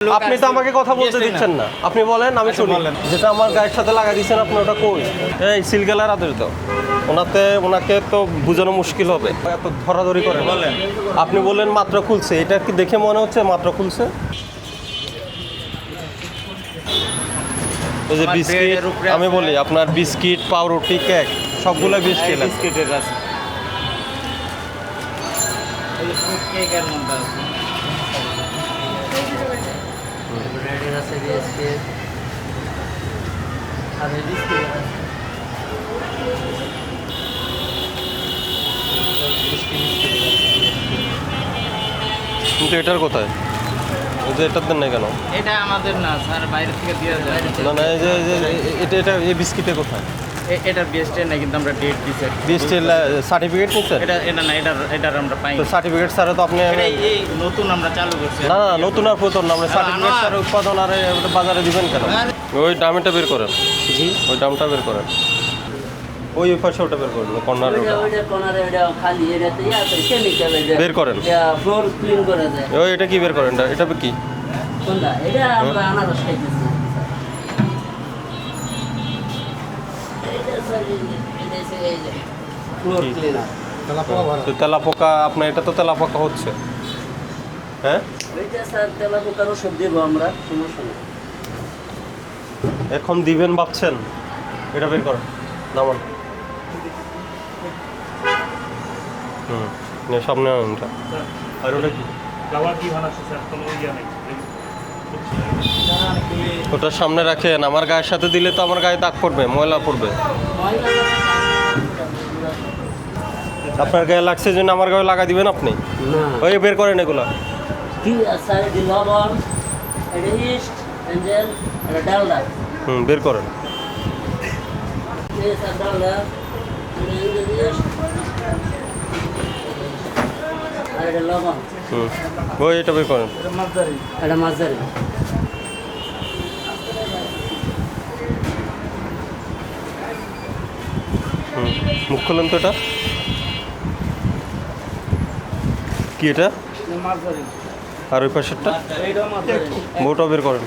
আপনি তো আমাকে কথা বলতে দিচ্ছেন না। আপনি বলেন আমি শুনি। যেটা আমার গায়ের সাথে লাগা দিচ্ছেন আপনি ওটা কই? এই সিলগেলার আদেশ দাও। ওনাতে ওনাকে তো বোঝানো মুশকিল হবে। এত ধরাধরি করে। বলেন। আপনি বললেন মাত্র খুলছে। এটা কি দেখে মনে হচ্ছে মাত্র খুলছে? এই যে বিস্কিট আমি বলি আপনার বিস্কিট পাউরুটি কেক সবগুলো বিস্কিট আছে। বিস্কিটের আছে এই যে fruit cake এর মধ্যে আছে। বিস্কিট আর বিস্কিট আছে। কিন্তু এটার কোথায়? এই যে এটার দেন না কেন? এটা আমাদের না স্যার বাইরে থেকে দিয়ে যায়। না না এই যে এটা এটা এই বিস্কিটে কোথায়? এটা বিএসটি না কিন্তু আমরা ডেট দিছি বিস্টের সার্টিফিকেট নিচ্ছেন এটা এটা না এটা এটার আমরা পাই তো সার্টিফিকেট ছাড়া তো আপনি এটা এই- নতুন আমরা চালু করছি না না নতুন আর পুরাতন না আমরা সার্টিফিকেট ছাড়া উৎপাদন আর এটা বাজারে দিবেন কেন? ওই দামটা বের করেন। জি। ওই দামটা বের করেন। ওই ওই পাশে ওটা বের করেন কর্নার ওইটা কোনারে ওইটা খালি এটাতে আছে কেমিক্যাল এটা বের করেন। ফ্লোর ক্লিন করে দেয় ওই এটা কি বের করেন? এটা এটা কি? কোনটা? এটা আমরা আনারস খাইতেছি এটা স্যার এই যে- এটা হচ্ছে এই যে ফ্লোর ক্লিনার তো তেলা পোকা আপনার এটা তো তেলা পোকা হচ্ছে। হ্যাঁ? ওইটা স্যার তেলা পোকার ওষুধ দেবো আমরা সমস্যা নেই। এখন দিবেন ভাবছেন? এটা বের করেন। নামান। হুম সামনে আনুন এটা। আর কি? ইয়ে ওটা সামনে রাখেন। আমার গায়ের সাথে দিলে তো আমার গায়ে দাগ পড়বে। ময়লা পড়বে। আপনার গায়ে লাগছে জন্য আমার গায়ে লাগা দিবেন আপনি? ওই বের করেন এগুলো। হুম বের করেন। হুম ওই এটা বের করেন। এটা মাঝারি। মুখ খুলেন তো এটা। কি এটা? আর ওই পাশেরটা? বউটা বের করেন।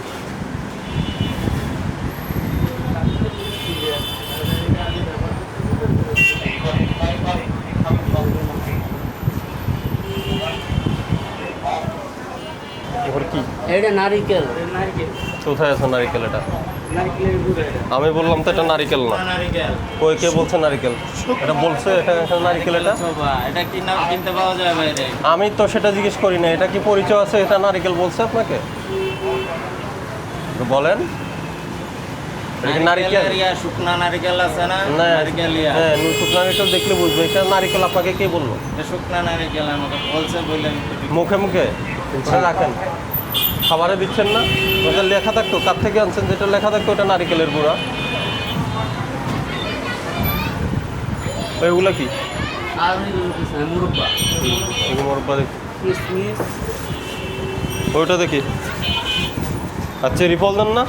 কি? এটা নারিকেল। কোথায় আছে নারিকেল এটা? আমি বললাম তো এটা নারিকেল না। কই কে বলছে নারিকেল? এটা বলছে এটা এটা নারিকেল এটা? এটা কিনা কিনতে পাওয়া যায় বাইরে আমি তো সেটা জিজ্ঞেস করি না এটা কি পরিচয় আছে? এটা নারিকেল বলছে আপনাকে? বলেন। নারিকেল? শুকনা নারিকেল আছে না? না নারিকেল হ্যাঁ শুকনো নারিকেল দেখলে বুঝবে। এটা নারিকেল আপনাকে কে বলল? শুকনা নারিকেল আমাকে বলছে বললেন মুখে মুখে? রাখেন। খাবারে দিচ্ছেন না। ওটা লেখা থাকতো কার থেকে আনছেন? যেটা লেখা থাকতো ওটা নারিকেলের গুঁড়া। ওইগুলো কি? মুরব্বা। দেখি। ওইটা দেখি। আর চেরি ফল দেন না?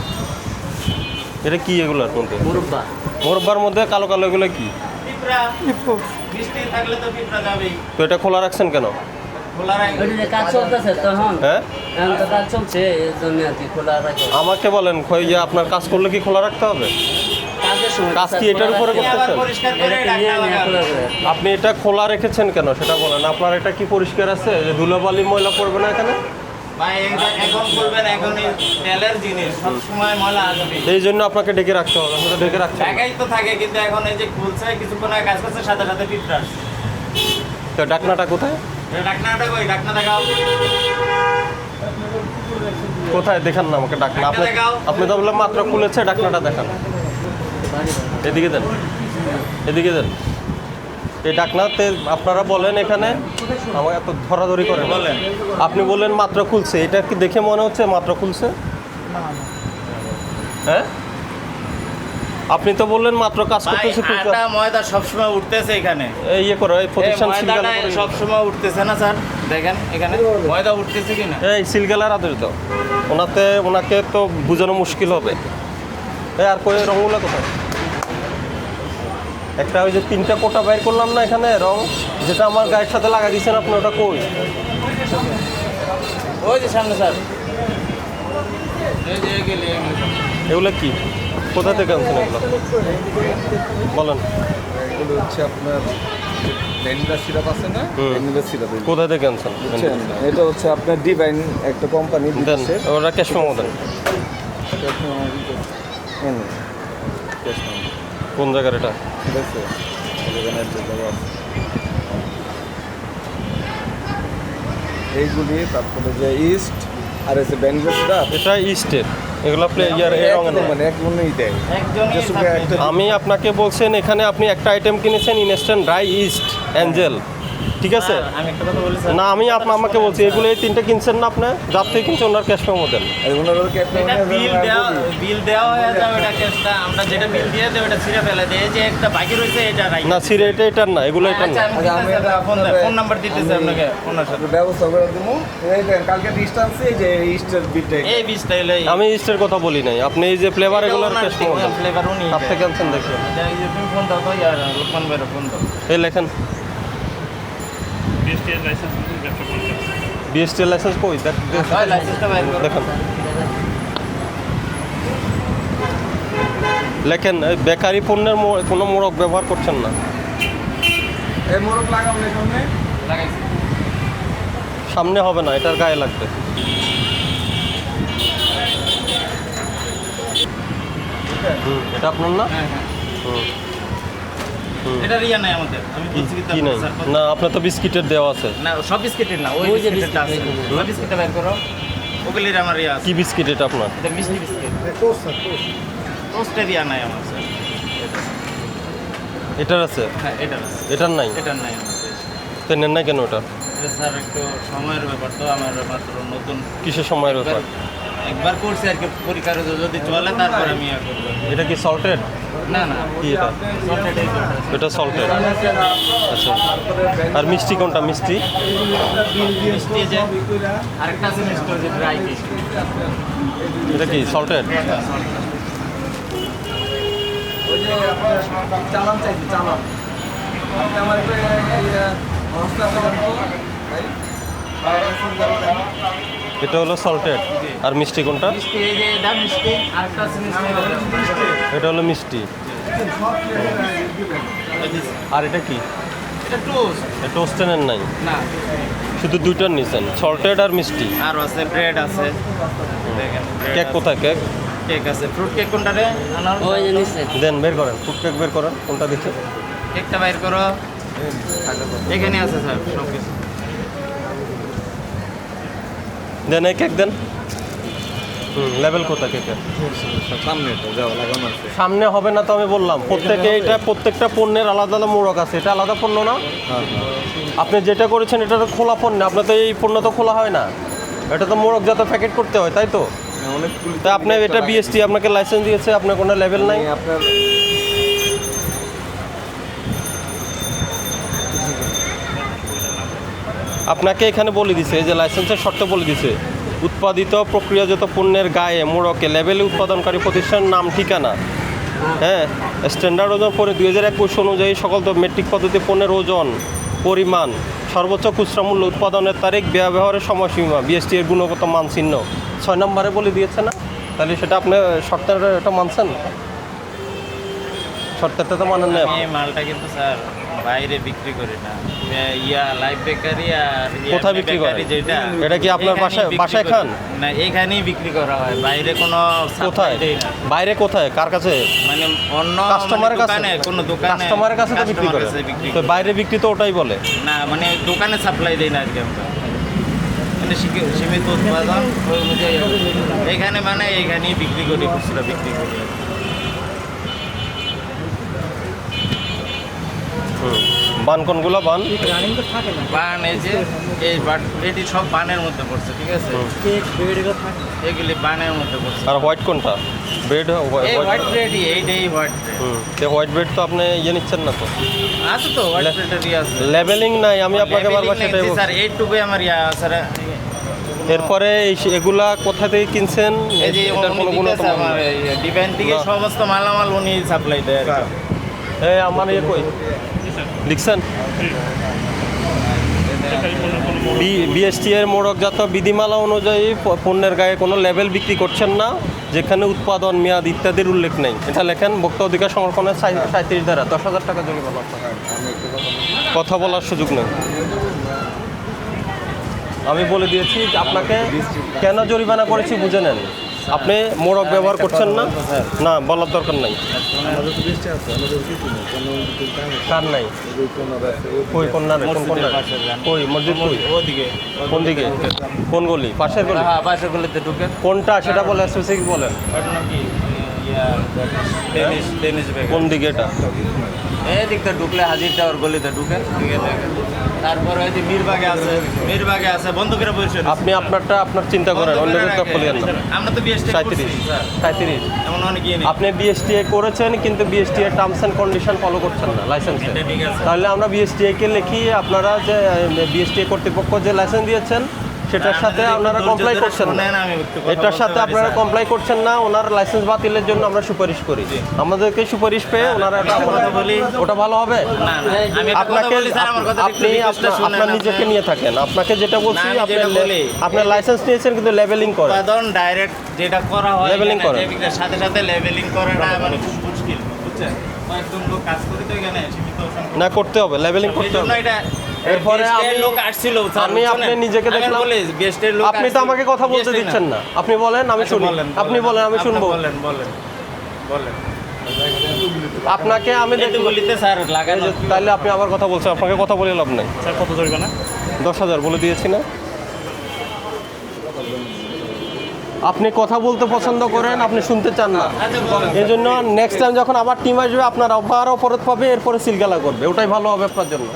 এটা কি এগুলোর মধ্যে? মুরব্বা। মোরব্বার মধ্যে কালো কালো এগুলো কি? তো এটা খোলা রাখছেন কেন? হ্যাঁ? আমাকে বলেন যে আপনার কাজ করলে কি খোলা রাখতে হবে? কাজ কি এটার উপরে করতেছেন? আপনি এটা খোলা রেখেছেন কেন? সেটা বলেন। আপনার এটা কি পরিষ্কার আছে? যে ধুলোবালি ময়লা পড়বে না এখানে? ভাই এটা এখন বলবেন এখন এই তেলের জিনিস সব সময় ময়লা আসবে। এই জন্য আপনাকে ডেকে রাখতে হবে তো ডেকে রাখছি না। তো থাকে কিন্তু এখন এই যে খুলছে কিছুক্ষণ কাজ করছে সাথে সাথে তো ডাকনাটা কোথায়? কই দেখাও কোথায়? দেখান না আমাকে ডাকনা। আপনি আপনি তো বললেন মাত্র খুলেছে ডাকনাটা দেখান। এদিকে দেন। এদিকে দেন। এই ডাকনাতে আপনারা বলেন এখানে। আমার এত ধরাধরি করেন। বলেন। আপনি বললেন মাত্র খুলছে। এটা কি দেখে মনে হচ্ছে মাত্র খুলছে? হ্যাঁ? আপনি তো বললেন মাত্র কাজ করতেছে আটা ময়দা সবসময় উঠতেছে এখানে। এই ইয়ে করো এই প্রতিষ্ঠান সিলগালা করে সবসময় উঠতেছে না স্যার? দেখেন এখানে ময়দা উঠতেছে কি না এই সিলগালার আদেশ দাও ওনাতে ওনাকে তো বোঝানো মুশকিল হবে। এই আর কই রঙগুলো কোথায়? একটা ওই যে তিনটা কোটা বাইর করলাম না এখানে রং? যেটা আমার গায়ের সাথে লাগা দিয়েছেন আপনি ওটা কই? ওই যে সামনে স্যার। এগুলো কি? কোথা থেকে আনছেন এগুলো? বলেন। এগুলো হচ্ছে আপনার ভ্যানিলা সিরাপ আছে না? হুম। ভ্যানিলা সিরাপ কোথা থেকে আনছেন এটা হচ্ছে আপনার ডিভাইন একটা কোম্পানি দেন ওরা ক্যাশ মেমো দেন। কোন জায়গার এটা। এইগুলি তারপরে যে ইস্ট আর এসে ভ্যানিলা সিরাপ। এটা ইস্টের। এগুলো প্লে ইয়ার রঙের মানে দেয়। আমি আপনাকে বলছেন এখানে আপনি একটা আইটেম কিনেছেন ইনস্ট্যান্ট ড্রাই ইস্ট অ্যাঞ্জেল ঠিক আছে? স্যার, আমি একটা কথা বলি স্যার। না আমি আপনা আমাকে বলছি এগুলো এই তিনটে কিনছেন না আপনি? যার থেকে কিনছেন ওনার ক্যাশ মেমো দেন না সিরে এটা এটার না এগুলো এটার আচ্ছা না আমি আচ্ছা, আমি দিতেছি, এটা ফোন নাম্বার দিতেছি আপনাকে ওনার সাথে ব্যবস্থা করে দেবো। কালকে ইস্ট যে ইস্টের বিলটা এই আমি ইস্টের কথা বলি নাই। আপনি এই যে ফ্লেভার এগুলোর ক্যাশ মেমো ফ্লেভার উনি হাত থেকে দেখুন এই যে তুমি ফোন দাও তো ইয়ার লোকমান ভাইয়ের ফোন দাও। এই লেখেন। বিএসটিএর লাইসেন্স ব্যবসা করতে লাইসেন্স কই? হয় দেখেন লেখেন বেকারি পণ্যের কোনো মোড়ক ব্যবহার করছেন না? এই মোরগ লাগাবো না সামনে। লাগাইছি। সামনে হবে না এটার গায়ে লাগবে। এটা আপনার না? হ্যাঁ হ্যাঁ। হুম। এটা রিয়া নাই আমাদের। আমি বলছি কি নাই? না আপনার তো বিস্কিটের দেওয়া আছে। না সব বিস্কিটের না ওই যে বিস্কিটটা আছে। ওই বিস্কিটটা বের করো। ওগুলির আমার ইয়া আছে। কি বিস্কিট এটা আপনার? এটা মিষ্টি বিস্কিট। টোস্টে রিয়া নাই আমার স্যার। এটার আছে? হ্যাঁ এটা আছে। এটার নাই? এটার নাই আমার তো নেন নাই কেন ওটা এটা স্যার একটু সময়ের ব্যাপার তো আমার মাত্র নতুন। কিসের সময়ের ব্যাপার? একবার করছি আর কি পরীক্ষার যদি চলে তারপর আমি এটা কি সল্টেড না না। কি এটা। এটা সল্টেড আচ্ছা। আর মিষ্টি কোনটা? মিষ্টি? মিষ্টি যে আরেকটা আছে মিষ্টি যে ড্রাই এটা কি সল্টেড ওই যে আপনার চালান চাইছি চালান। আপনি আমার একটু অবস্থা। এটা হলো সল্টেড আর মিষ্টি কোনটা? মিষ্টি এটা মিষ্টি আরেকটা আছে মিষ্টি। এটা হলো মিষ্টি। আর এটা কি? এটা টোস্ট। টোস্টেনের নাই। শুধু দুইটার নিছেন সল্টেড আর মিষ্টি। আর আছে ব্রেড আছে। কেক। কোথায় কেক? কেক আছে। ফ্রুট কেক কোনটা রে ওই যে নিচে। দেন বের করেন ফুড কেক বের করেন কোনটা দিচ্ছে কেকটা বাইর করো। এখানে আছে স্যার সব কিছু দেন এই কেক দেন। লেভেল কেকের সামনে তো সামনে হবে না তো আমি বললাম। প্রত্যেকে এটা প্রত্যেকটা পণ্যের আলাদা আলাদা মোড়ক আছে। এটা আলাদা পণ্য না? আপনি যেটা করেছেন এটা তো খোলা পণ্য। আপনার তো এই পণ্য তো খোলা হয় না। এটা তো মোড়ক যাতে প্যাকেট করতে হয় তাই তো? অনেক তাই আপনি এটা বিএসটি আপনাকে লাইসেন্স দিয়েছে আপনার কোনো লেভেল নাই? আপনার আপনাকে এখানে বলে দিছে এই যে লাইসেন্সের শর্ত বলে দিছে। উৎপাদিত প্রক্রিয়াজাত পণ্যের গায়ে মোড়কে লেভেলে উৎপাদনকারী প্রতিষ্ঠানের নাম ঠিকানা। হ্যাঁ স্ট্যান্ডার্ড ওজন পরে দুই হাজার একুশ অনুযায়ী সকল মেট্রিক পদ্ধতি পণ্যের ওজন, পরিমাণ, সর্বোচ্চ খুচরা মূল্য উৎপাদনের তারিখ ব্যবহারের সময়সীমা বিএসটি এর গুণগত মান চিহ্ন ছয় নম্বরে বলে দিয়েছে না? তাহলে সেটা আপনি শর্তের এটা মানছেন? শর্তেরটা তো মানেন না। মালটা কিন্তু স্যার বাইরে বিক্রি করি না। ইয়া লাইফ বেকারি আর কোথায় বিক্রি করেন? যেটা এটা কি আপনার বাসায়- বাসায় করি। খান? না এখানেই বিক্রি করা হয়। বাইরে কোনো কোথায়? বাইরে কোথায়? কার কাছে? মানে অন্য কাস্টমারের মানে কাছে কোনো দোকানে কাস্টমারের কাছে তো বিক্রি করে। তো বাইরে বিক্রি তো ওটাই বলে। না মানে দোকানে সাপ্লাই দেই না আর কি আমরা। মানে সীমিত উৎপাদন এখানে মানে এখানেই বিক্রি করি খুচরা বিক্রি করি আর কি। হুম। বান কোনগুলো? বান? বান এই যে এই এটি সব বানের মধ্যে পড়ছে ঠিক আছে? এগুলি বানের মধ্যে পড়ছে। আর হোয়াইট কোনটা? ব্রেড হোয়াইট ব্রেডই এইটাই হোয়াইট ব্রেড তো হোয়াইট ব্রেড তো আপনি ইয়ে নিচ্ছেন না তো? আছে তো হোয়াইট ব্রেডেরই আছে। লেভেলিং নাই আমি আপনাকে বারবার সেটাই স্যার বলছি। এইটুকুই আমার ইয়া স্যার। এরপরে এগুলা কোথা থেকে কিনছেন? থেকে সমস্ত মালামাল উনি সাপ্লাই দেয়। এই আমার ইয়ে কই? লিখছেন? বিএসটি এর মোড়কজাত বিধিমালা অনুযায়ী পণ্যের গায়ে কোনো লেভেল বিক্রি করছেন না, যেখানে উৎপাদন, মেয়াদ ইত্যাদির উল্লেখ নেই। এটা লেখেন ভোক্তা অধিকার সংরক্ষণের সাঁত্রিশ ধারা, দশ হাজার টাকা জরিমানা কথা বলার সুযোগ নেই। আমি বলে দিয়েছি আপনাকে কেন জরিমানা করেছি বুঝে নেন। আপনি মোড়ক ব্যবহার করছেন না? না বলার দরকার নাই। কার নাই? কই কন্যা কোন কন্যা কই মসজিদ কই? ওদিকে কোন দিকে? কোন গলি? পাশের গলি? হ্যাঁ বাসা গলিতে ঢুকেন কোনটা? সেটা বলে স্পেসিফিক বলেন। কোন দিকে এটা? এই দিকটা ঢুকলে হাজির টাওয়ার গলিতে ঢুকে দেখেন। তারপরে ওই যে মিরবাগে আছে মিরবাগে আছে বন্ধ বসে আপনি আপনারটা আপনার চিন্তা করেন অন্যদের তো খুলেন না আমরা তো বিএসটি সাঁত্রিশ সাঁত্রিশ এমন অনেক আপনি বিএসটিএ করেছেন কিন্তু BSTA terms and condition follow করছেন না লাইসেন্সে। তাহলে আমরা বিএসটিএ কে লিখি আপনারা যে বিএসটিএ কর্তৃপক্ষ যে লাইসেন্স দিয়েছেন সেটার সাথে আপনারা কমপ্লাই করছেন না। এটার সাথে আপনারা কমপ্লাই করছেন না ওনার লাইসেন্স বাতিলের জন্য আমরা সুপারিশ করি। আমাদেরকে সুপারিশ পেয়ে ওনারা এটা বলি। ওটা ভালো হবে? না না আমি আপনাকে আপনি আপনার নিজেকে নিয়ে থাকেন। আপনাকে যেটা বলছি না, আপনি আপনার লাইসেন্স নিয়েছেন কিন্তু লেভেলিং করেন। উৎপাদন ডাইরেক্ট যেটা করা হয় এখানে করে। সাথে সাথে লেভেলিং করাটা মানে খুব মুশকিল বুঝছেন? কয়েকজন লোক কাজ করে তো এখানে সীমিত। না করতে হবে লেভেলিং করতে হবে। এটা এরপরে আমি- লোক আসছিল আমি আপনি নিজেকে দেখলাম- এর লোক আপনি তো আমাকে কথা বলতে দিচ্ছেন না। আপনি বলেন আমি আচ্ছা, শুনি। আপনি বলেন আমি শুনব। বলেন বলেন বলেন। আপনাকে আমি বলিতে স্যার তাহলে আপনি আবার কথা বলছেন আপনাকে কথা বলে লাভ নাই। স্যার কত জরিমানা দশ হাজার বলে দিয়েছি না। আপনি কথা বলতে পছন্দ করেন আপনি শুনতে চান না। এই জন্য নেক্সট টাইম যখন আবার টিম আসবে আপনার আবার অপরাধ পাবে এরপরে সিলগালা করবে। ওটাই ভালো হবে আপনার জন্য।